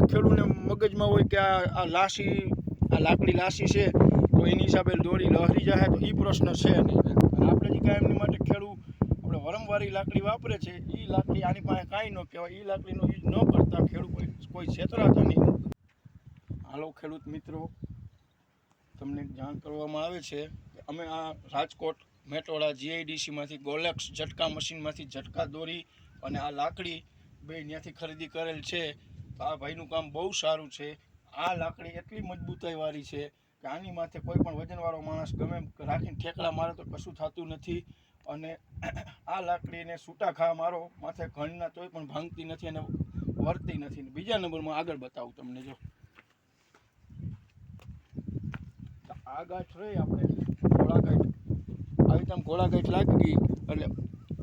કોઈ ખેડૂને મગજમાં હોય કે આ આ લાસી આ લાકડી લાસી છે, તો એની હિસાબે દોરી લહરી જાય તો એ પ્રશ્ન છે નહીં. આપણે જે કાંઈ એમની માટે ખેડૂત આપણે વરમવારી લાકડી વાપરે છે એ લાકડી આની પાસે કાંઈ ન કહેવાય. એ લાકડીનો યુઝ ન કરતા ખેડૂત કોઈ છેતરાતા નહીં. હાલો ખેડૂત મિત્રો, તમને જાણ કરવામાં આવે છે કે અમે આ રાજકોટ મેટોડા જીઆઈડીસીમાંથી ગોલેક્સ ઝટકા મશીનમાંથી ઝટકા દોરી અને આ લાકડી બે ત્યાંથી ખરીદી કરેલ છે. આ ભાઈનું કામ બહુ સારું છે. આ લાકડી એટલી મજબૂતાઈવાળી છે કે આની માથે કોઈ પણ વજનવાળો માણસ ગમે રાખીને ઠેકડા મારે તો કશું થતું નથી. અને આ લાકડીને છૂટા ખા મારો, માથે ઘણના તોય પણ ભાંગતી નથી અને વર્તી નથી. બીજા નંબરમાં આગળ બતાવું તમને જો. આ ગાંઠ રહી આપણે. ઘોડા ગાંઠ. આવી રીતે ઘોડા ગાંઠ લાગી ગઈ એટલે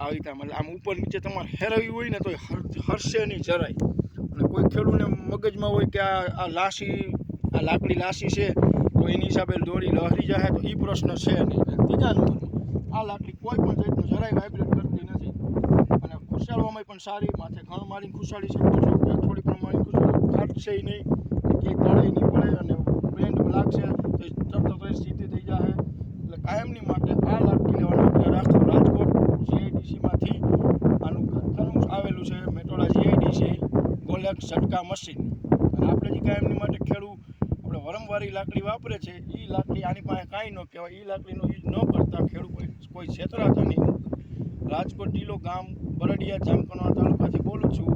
આવી રીતે આમ ઉપર નીચે તમારે હેરવી હોય ને તો હરશે નહીં જરાય. અને કોઈ ખેડૂતને મગજમાં હોય કે આ આ લાસી આ લાકડી લાસી છે, તો એની હિસાબે દોરી લહરી જાય, તો એ પ્રશ્ન છે નહીં. ત્રીજા નંબરમાં આ લાકડી કોઈ પણ જાતનું જરાય વાઇબ્રેટ કરતી નથી. અને ખુશાડવામાં પણ સારી, માથે ઘણ મારીને ખુશાડી છે. થોડી પ્રમાણે ખુશાડી ફાટશે નહીં કે તળે નહીં પડે, અને બ્રેન્ડ લાગશે તો તરત સીધી થઈ જાય એટલે કાયમની માટે આ લાકડી લેવાનો આગ્રહ રાખો રાજકોટ જીઆઈડીસીમાંથી આનું ઘરનું આવેલું છે મેટોડા જીઆઈડીસી ગોલેક ઝટકા મશીન. અને આપણે જે કાંઈ એમની માટે ખેડૂત આપણે વરમવારી લાકડી વાપરે છે એ લાકડી આની પાસે કાંઈ ન કહેવાય. એ લાકડીનો યુઝ ન કરતા ખેડૂત કોઈ છેતરાતા નહીં. રાજકોટ જિલ્લો ગામ, બરડિયા જામકંડોરણા તાલુકાથી બોલું છું.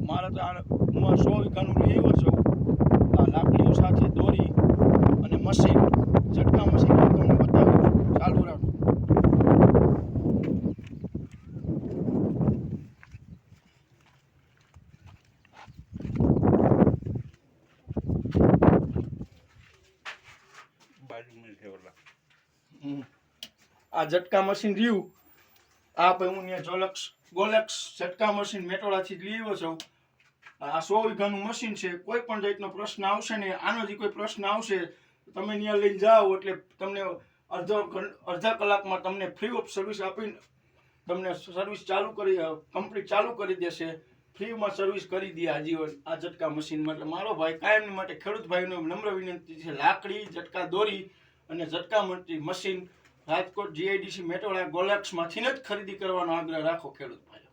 મારે તો હું સો વીઘાનું લેવો છું આ લાકડીઓ સાથે દોરી અને મશીન ઝટકા મશીન હું તમને બતાવું છું ચાલુ રાખો બાજુમાં છે ઓલા હમ. આ ઝટકા મશીન રહ્યું. આ પછી હું ત્યાં જોલક્સ ગોલેક્સ ઝટકા મશીન મેટોળાથી લઈ આવ્યો છું. આ સો વીઘાનું મશીન છે. કોઈ પણ જાતનો પ્રશ્ન આવશે ને, આનો જે કોઈ પ્રશ્ન આવશે તમે ત્યાં લઈને જાઓ એટલે તમને અડધો અડધા કલાકમાં તમને ફ્રી ઓફ સર્વિસ આપીને તમને સર્વિસ ચાલુ કરી કમ્પ્લીટ ચાલુ કરી દેશે. ફ્રીમાં સર્વિસ કરી દે આજીવન આ ઝટકા મશીનમાં. એટલે મારો ભાઈ કાયમની માટે ખેડૂત ભાઈનો નમ્ર વિનંતી છે. લાકડી, ઝટકા દોરી અને ઝટકા machine machine Rajkot GIDC Metoda ગોલેક્સમાંથી જ ખરીદી કરવાનો આગ્રહ રાખો ખેડૂત ભાઈ